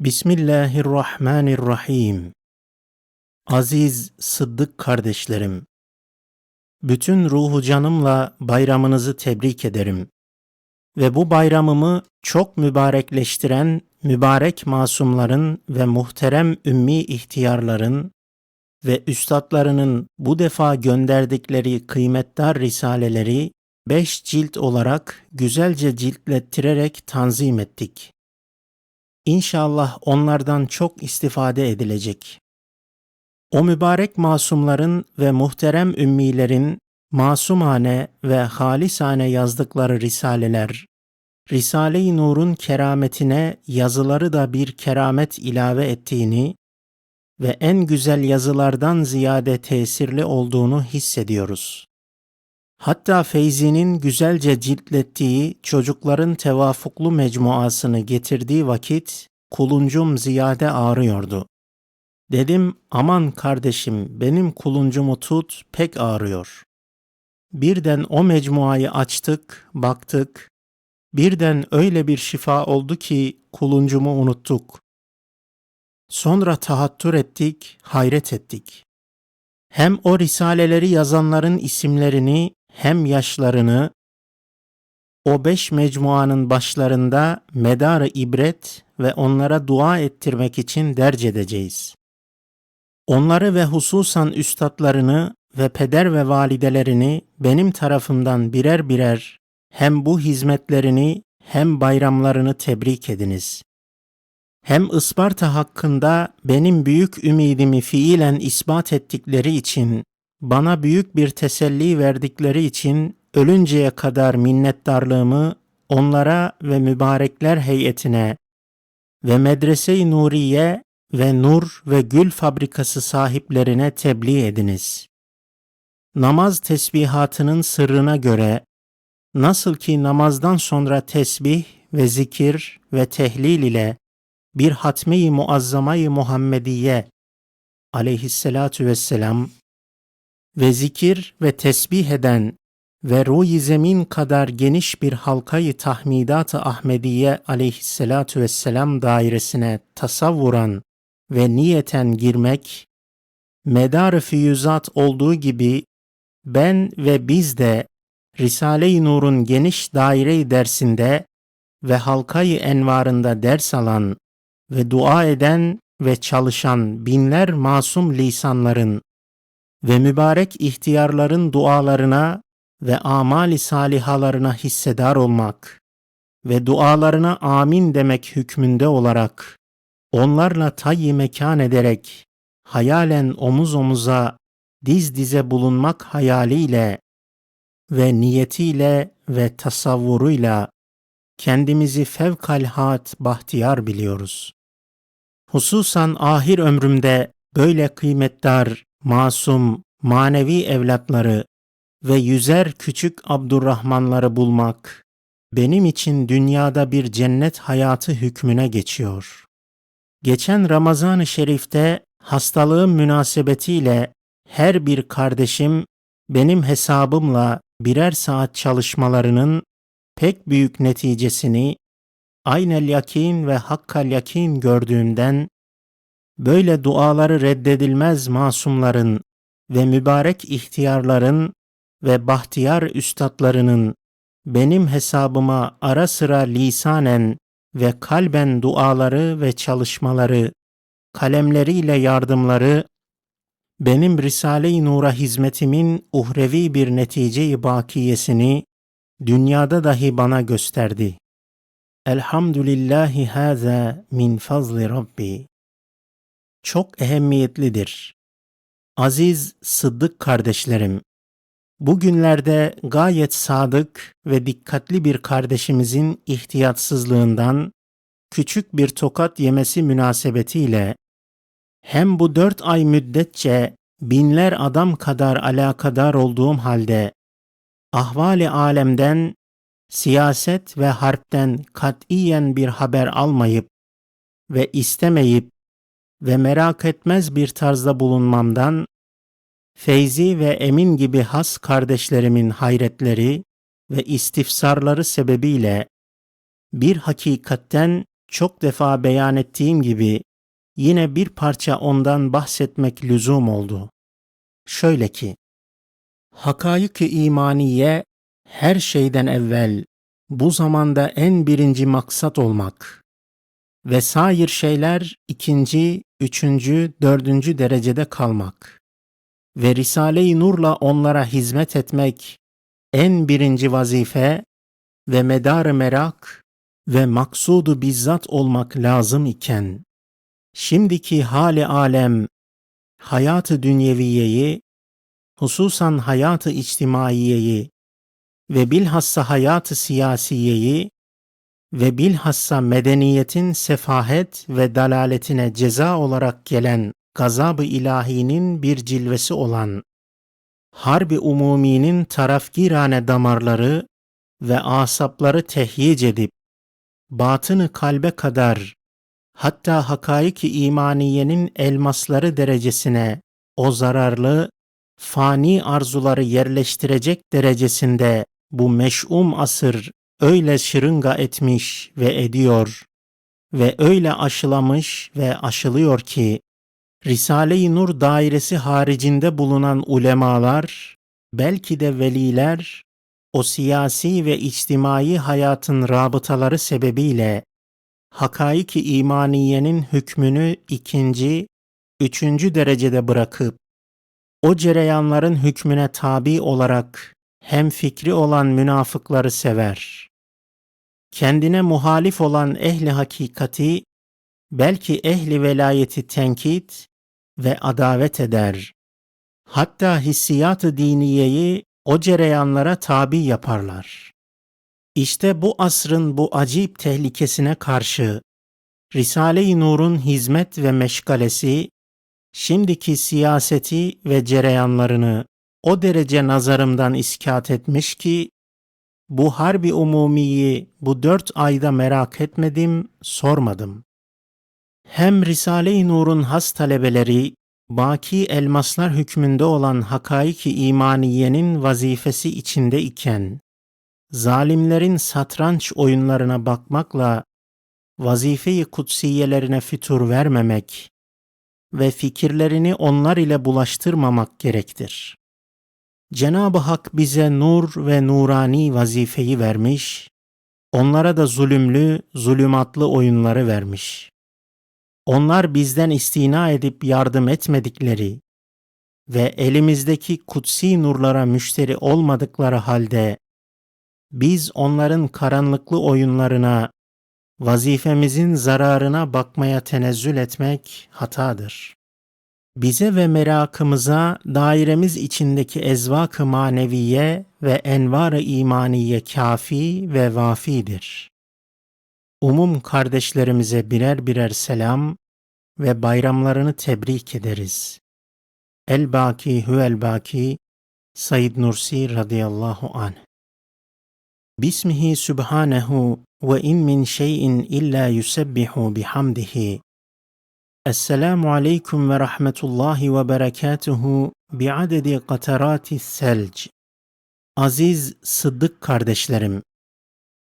Bismillahirrahmanirrahim. Aziz Sıddık kardeşlerim, bütün ruhu canımla bayramınızı tebrik ederim. Ve bu bayramımı çok mübarekleştiren mübarek masumların ve muhterem ümmi ihtiyarların ve üstadlarının bu defa gönderdikleri kıymetdar risaleleri beş cilt olarak güzelce ciltlettirerek tanzim ettik. İnşallah onlardan çok istifade edilecek. O mübarek masumların ve muhterem ümmilerin masumane ve halisane yazdıkları risaleler, Risale-i Nur'un kerametine yazıları da bir keramet ilave ettiğini ve en güzel yazılardan ziyade tesirli olduğunu hissediyoruz. Hatta Feyzi'nin güzelce ciltlettiği çocukların tevafuklu mecmuasını getirdiği vakit kuluncum ziyade ağrıyordu. Dedim aman kardeşim benim kuluncumu tut pek ağrıyor. Birden o mecmuayı açtık, baktık. Birden öyle bir şifa oldu ki kuluncumu unuttuk. Sonra tahattür ettik, hayret ettik. Hem o risaleleri yazanların isimlerini hem yaşlarını o beş mecmuanın başlarında medarı ibret ve onlara dua ettirmek için derc edeceğiz. Onları ve hususan üstadlarını ve peder ve validelerini benim tarafımdan birer birer hem bu hizmetlerini hem bayramlarını tebrik ediniz. Hem Isparta hakkında benim büyük ümidimi fiilen ispat ettikleri için bana büyük bir teselli verdikleri için ölünceye kadar minnettarlığımı onlara ve mübarekler heyetine ve Medrese-i Nuriye ve Nur ve Gül Fabrikası sahiplerine tebliğ ediniz. Namaz tesbihatının sırrına göre nasıl ki namazdan sonra tesbih ve zikir ve tehlil ile bir hatmi-i muazzama-i Muhammediye aleyhissalatu vesselam ve zikir ve tesbih eden ve ruh zemin kadar geniş bir halkayı tahmidat-ı Ahmediye aleyhissalatu vesselam dairesine tasavvuran ve niyeten girmek, medar-ı füyüzat olduğu gibi ben ve biz de Risale-i Nur'un geniş daire dersinde ve halkayı envarında ders alan ve dua eden ve çalışan binler masum lisanların ve mübarek ihtiyarların dualarına ve amali salihalarına hissedar olmak ve dualarına amin demek hükmünde olarak onlarla tayyi mekan ederek hayalen omuz omuza diz dize bulunmak hayaliyle ve niyetiyle ve tasavvuruyla kendimizi fevkalhat bahtiyar biliyoruz. Hususan ahir ömrümde böyle kıymetdar masum, manevi evlatları ve yüzer küçük Abdurrahmanları bulmak benim için dünyada bir cennet hayatı hükmüne geçiyor. Geçen Ramazan-ı Şerif'te hastalığım münasebetiyle her bir kardeşim benim hesabımla birer saat çalışmalarının pek büyük neticesini aynel yakin ve hakkal yakin gördüğümden böyle duaları reddedilmez masumların ve mübarek ihtiyarların ve bahtiyar üstadlarının benim hesabıma ara sıra lisanen ve kalben duaları ve çalışmaları, kalemleriyle yardımları, benim Risale-i Nur'a hizmetimin uhrevi bir netice-i bakiyesini dünyada dahi bana gösterdi. Elhamdülillahi haza min fazli Rabbi çok ehemmiyetlidir. Aziz Sıddık kardeşlerim, bugünlerde gayet sadık ve dikkatli bir kardeşimizin ihtiyatsızlığından küçük bir tokat yemesi münasebetiyle hem bu dört ay müddetçe binler adam kadar alakadar olduğum halde ahvali alemden, siyaset ve harpten katiyen bir haber almayıp ve istemeyip ve merak etmez bir tarzda bulunmamdan, Feyzi ve Emin gibi has kardeşlerimin hayretleri ve istifsarları sebebiyle bir hakikatten çok defa beyan ettiğim gibi yine bir parça ondan bahsetmek lüzum oldu. Şöyle ki, Hakayık-ı imaniye her şeyden evvel bu zamanda en birinci maksat olmak ve sair şeyler ikinci, üçüncü, dördüncü derecede kalmak ve Risale-i Nur'la onlara hizmet etmek en birinci vazife ve medar merak ve maksudu bizzat olmak lazım iken, şimdiki hali alem, hayatı dünyeviyeyi, hususan hayatı içtimaiyeyi ve bilhassa hayatı siyasiyeyi ve bilhassa medeniyetin sefahet ve dalaletine ceza olarak gelen gazab-ı ilahinin bir cilvesi olan harbi umuminin tarafgirane damarları ve asapları tehyic edip batını kalbe kadar hatta hakaiki imaniyenin elmasları derecesine o zararlı fani arzuları yerleştirecek derecesinde bu meş'um asır öyle şırınga etmiş ve ediyor ve öyle aşılamış ve aşılıyor ki Risale-i Nur dairesi haricinde bulunan ulemalar, belki de veliler, o siyasi ve içtimai hayatın rabıtaları sebebiyle hakaiki imaniyenin hükmünü ikinci, üçüncü derecede bırakıp o cereyanların hükmüne tabi olarak hem fikri olan münafıkları sever. Kendine muhalif olan ehli hakikati, belki ehli velayeti tenkit ve adavet eder. Hatta hissiyat-ı diniyeyi o cereyanlara tabi yaparlar. İşte bu asrın bu acip tehlikesine karşı Risale-i Nur'un hizmet ve meşgalesi şimdiki siyaseti ve cereyanlarını o derece nazarımdan iskat etmiş ki bu harbi umumiyi bu dört ayda merak etmedim, sormadım. Hem Risale-i Nur'un has talebeleri baki elmaslar hükmünde olan hakaiki imaniyenin vazifesi içinde iken zalimlerin satranç oyunlarına bakmakla vazifeyi kutsiyelerine fütur vermemek ve fikirlerini onlar ile bulaştırmamak gerektir. Cenab-ı Hak bize nur ve nurani vazifeyi vermiş, onlara da zulümlü, zulümatlı oyunları vermiş. Onlar bizden istina edip yardım etmedikleri ve elimizdeki kutsi nurlara müşteri olmadıkları halde biz onların karanlıklı oyunlarına, vazifemizin zararına bakmaya tenezzül etmek hatadır. Bize ve merakımıza dairemiz içindeki ezvak-ı maneviye ve envar-ı imaniye kafi ve vafidir. Umum kardeşlerimize birer birer selam ve bayramlarını tebrik ederiz. El-Baki Huvel-Baki Said Nursi radıyallahu anh Bismihi Subhanehu ve in min şeyin illa yusebbihu bihamdihi. Esselamu aleyküm ve rahmetullahi ve berekatuhu bi'adedi katarati selc. Aziz Sıddık kardeşlerim,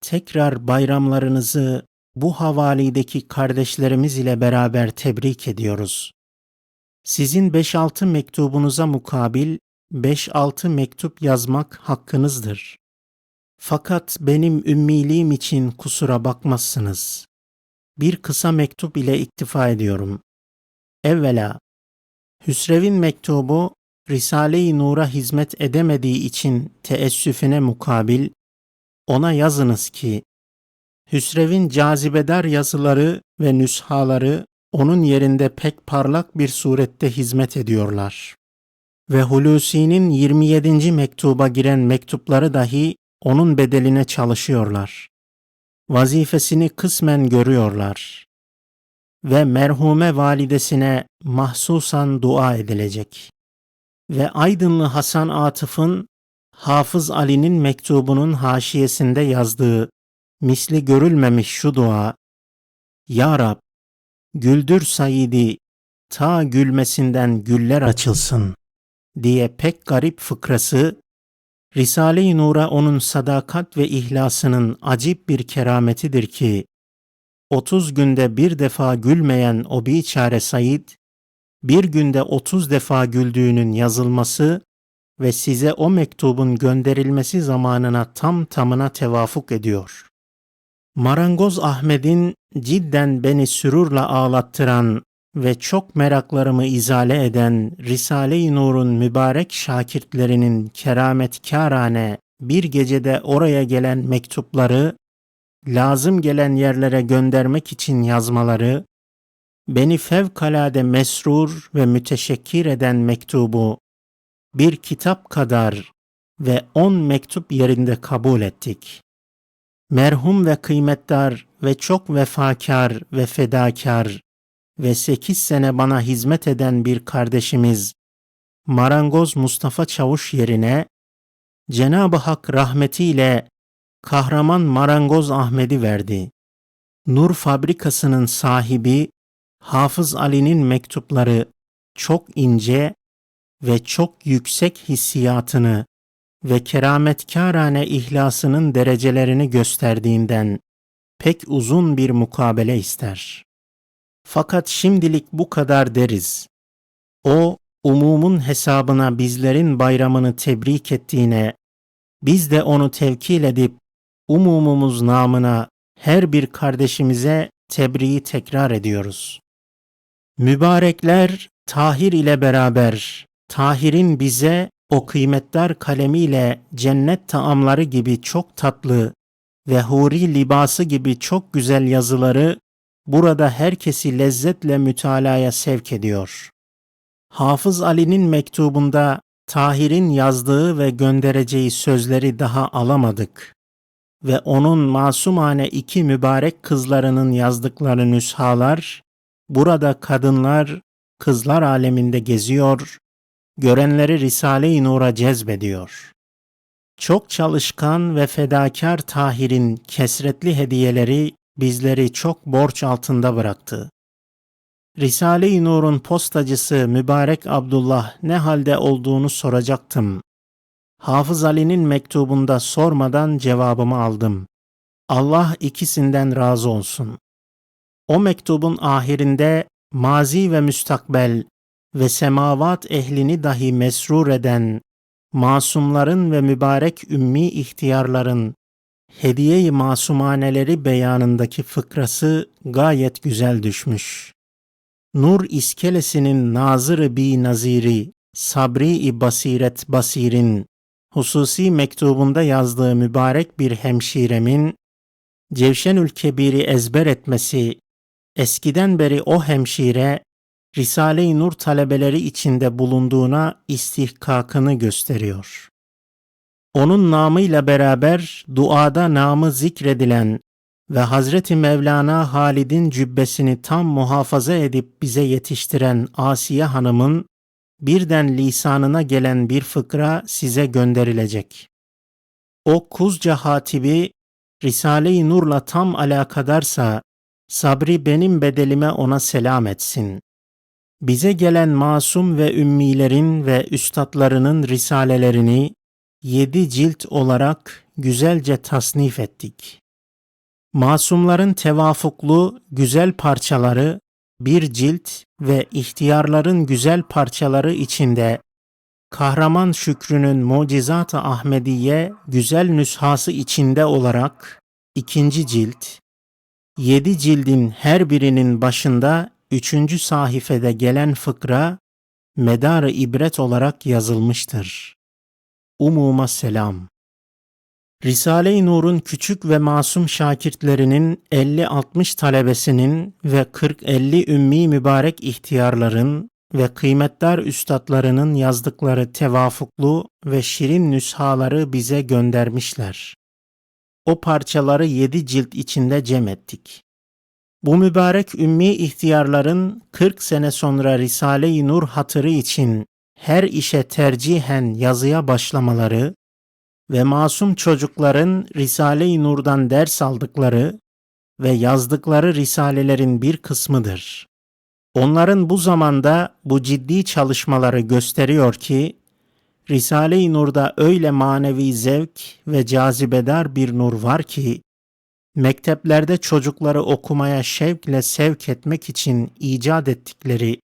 tekrar bayramlarınızı bu havalideki kardeşlerimiz ile beraber tebrik ediyoruz. Sizin 5-6 mektubunuza mukabil 5-6 mektup yazmak hakkınızdır. Fakat benim ümmiliğim için kusura bakmazsınız. Bir kısa mektup ile iktifa ediyorum. Evvela, Hüsrev'in mektubu Risale-i Nur'a hizmet edemediği için teessüfüne mukabil ona yazınız ki Hüsrev'in cazibedar yazıları ve nüshaları onun yerinde pek parlak bir surette hizmet ediyorlar. Ve Hulusi'nin 27. mektuba giren mektupları dahi onun bedeline çalışıyorlar. Vazifesini kısmen görüyorlar. Ve merhume validesine mahsusan dua edilecek. Ve Aydınlı Hasan Atıf'ın Hafız Ali'nin mektubunun haşiyesinde yazdığı misli görülmemiş şu dua, Ya Rab, güldür Said'i, ta gülmesinden güller açılsın diye pek garip fıkrası, Risale-i Nur'a onun sadakat ve ihlasının acip bir kerametidir ki, 30 günde bir defa gülmeyen o biçare Said, bir günde 30 defa güldüğünün yazılması ve size o mektubun gönderilmesi zamanına tam tamına tevafuk ediyor. Marangoz Ahmet'in cidden beni sürurla ağlattıran ve çok meraklarımı izale eden Risale-i Nur'un mübarek şakirtlerinin kerametkârane bir gecede oraya gelen mektupları, lazım gelen yerlere göndermek için yazmaları, beni fevkalade mesrur ve müteşekkir eden mektubu bir kitap kadar ve on mektup yerinde kabul ettik. Merhum ve kıymetdar ve çok vefakar ve fedakar ve sekiz sene bana hizmet eden bir kardeşimiz Marangoz Mustafa Çavuş yerine Cenab-ı Hak rahmetiyle kahraman Marangoz Ahmet'i verdi. Nur fabrikasının sahibi Hafız Ali'nin mektupları çok ince ve çok yüksek hissiyatını ve kerametkârane ihlasının derecelerini gösterdiğinden pek uzun bir mukabele ister. Fakat şimdilik bu kadar deriz. O, umumun hesabına bizlerin bayramını tebrik ettiğine, biz de onu tevkil edip umumumuz namına her bir kardeşimize tebriği tekrar ediyoruz. Mübarekler Tahir ile beraber Tahir'in bize o kıymetdar kalemiyle cennet taamları gibi çok tatlı ve huri libası gibi çok güzel yazıları burada herkesi lezzetle mütalaya sevk ediyor. Hafız Ali'nin mektubunda Tahir'in yazdığı ve göndereceği sözleri daha alamadık ve onun masumane iki mübarek kızlarının yazdıkları nüshalar burada kadınlar, kızlar aleminde geziyor, görenleri Risale-i Nur'a cezbediyor. Çok çalışkan ve fedakar Tahir'in kesretli hediyeleri bizleri çok borç altında bıraktı. Risale-i Nur'un postacısı Mübarek Abdullah ne halde olduğunu soracaktım. Hafız Ali'nin mektubunda sormadan cevabımı aldım. Allah ikisinden razı olsun. O mektubun ahirinde mazi ve müstakbel ve semavat ehlini dahi mesrur eden masumların ve mübarek ümmi ihtiyarların hediye-i masumaneleri beyanındaki fıkrası gayet güzel düşmüş. Nur iskelesinin nazırı bi naziri, sabri-i basiret basirin, hususi mektubunda yazdığı mübarek bir hemşiremin, Cevşenül Kebir'i ezber etmesi, eskiden beri o hemşire, Risale-i Nur talebeleri içinde bulunduğuna istihkakını gösteriyor. Onun namıyla beraber duada namı zikredilen ve Hazreti Mevlana Halid'in cübbesini tam muhafaza edip bize yetiştiren Asiye Hanım'ın birden lisanına gelen bir fıkra size gönderilecek. O Kuzca Hatibi Risale-i Nur'la tam alakadarsa sabri benim bedelime ona selam etsin. Bize gelen masum ve ümmilerin ve üstadlarının risalelerini yedi cilt olarak güzelce tasnif ettik. Masumların tevafuklu güzel parçaları bir cilt ve ihtiyarların güzel parçaları içinde Kahraman Şükrü'nün Mucizat-ı Ahmediye güzel nüshası içinde olarak ikinci cilt, yedi cildin her birinin başında üçüncü sahifede gelen fıkra medarı ibret olarak yazılmıştır. Umuma selam. Risale-i Nur'un küçük ve masum şakirtlerinin 50-60 talebesinin ve 40-50 ümmi mübarek ihtiyarların ve kıymetdar üstadlarının yazdıkları tevafuklu ve şirin nüshaları bize göndermişler. O parçaları yedi cilt içinde cem ettik. Bu mübarek ümmi ihtiyarların 40 sene sonra Risale-i Nur hatırı için her işe tercihen yazıya başlamaları ve masum çocukların Risale-i Nur'dan ders aldıkları ve yazdıkları risalelerin bir kısmıdır. Onların bu zamanda bu ciddi çalışmaları gösteriyor ki Risale-i Nur'da öyle manevi zevk ve cazibedar bir nur var ki mekteplerde çocukları okumaya şevkle sevk etmek için icat ettikleri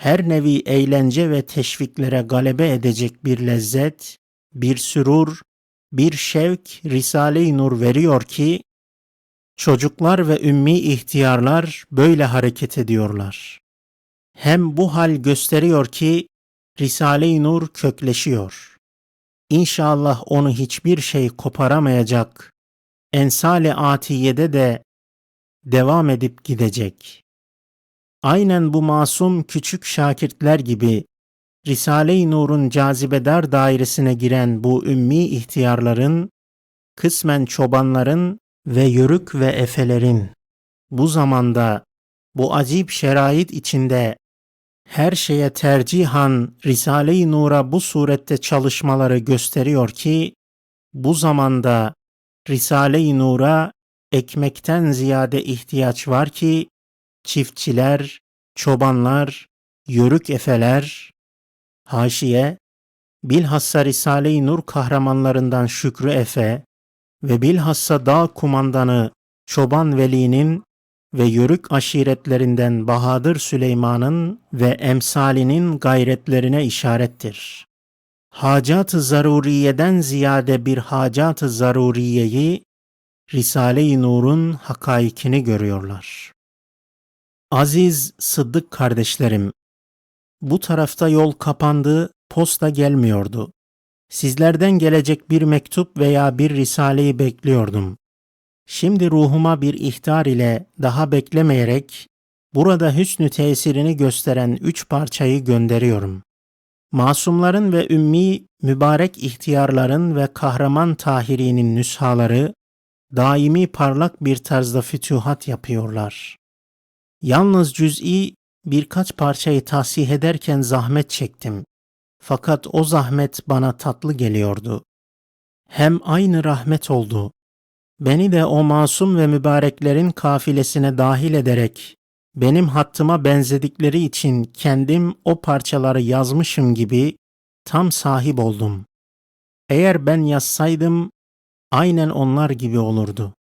her nevi eğlence ve teşviklere galebe edecek bir lezzet, bir sürur, bir şevk Risale-i Nur veriyor ki çocuklar ve ümmi ihtiyarlar böyle hareket ediyorlar. Hem bu hal gösteriyor ki Risale-i Nur kökleşiyor. İnşallah onu hiçbir şey koparamayacak. Ensale Atiye'de de devam edip gidecek. Aynen bu masum küçük şakirtler gibi Risale-i Nur'un cazibedar dairesine giren bu ümmi ihtiyarların, kısmen çobanların ve yörük ve efelerin bu zamanda bu acip şerait içinde her şeye tercihan Risale-i Nur'a bu surette çalışmaları gösteriyor ki bu zamanda Risale-i Nur'a ekmekten ziyade ihtiyaç var ki çiftçiler, çobanlar, yörük efeler, haşiye, bilhassa Risale-i Nur kahramanlarından Şükrü Efe ve bilhassa dağ kumandanı Çoban Veli'nin ve yörük aşiretlerinden Bahadır Süleyman'ın ve emsalinin gayretlerine işarettir. Hacat-ı zaruriyeden ziyade bir hacat-ı zaruriyeyi Risale-i Nur'un hakaikini görüyorlar. Aziz Sıddık kardeşlerim, bu tarafta yol kapandı, posta gelmiyordu. Sizlerden gelecek bir mektup veya bir risaleyi bekliyordum. Şimdi ruhuma bir ihtar ile daha beklemeyerek burada hüsnü tesirini gösteren üç parçayı gönderiyorum. Masumların ve ümmi mübarek ihtiyarların ve kahraman Tahiri'nin nüshaları daimi parlak bir tarzda fütühat yapıyorlar. Yalnız cüz'i birkaç parçayı tahsih ederken zahmet çektim. Fakat o zahmet bana tatlı geliyordu. Hem aynı rahmet oldu. Beni de o masum ve mübareklerin kafilesine dahil ederek benim hattıma benzedikleri için kendim o parçaları yazmışım gibi tam sahip oldum. Eğer ben yazsaydım aynen onlar gibi olurdu.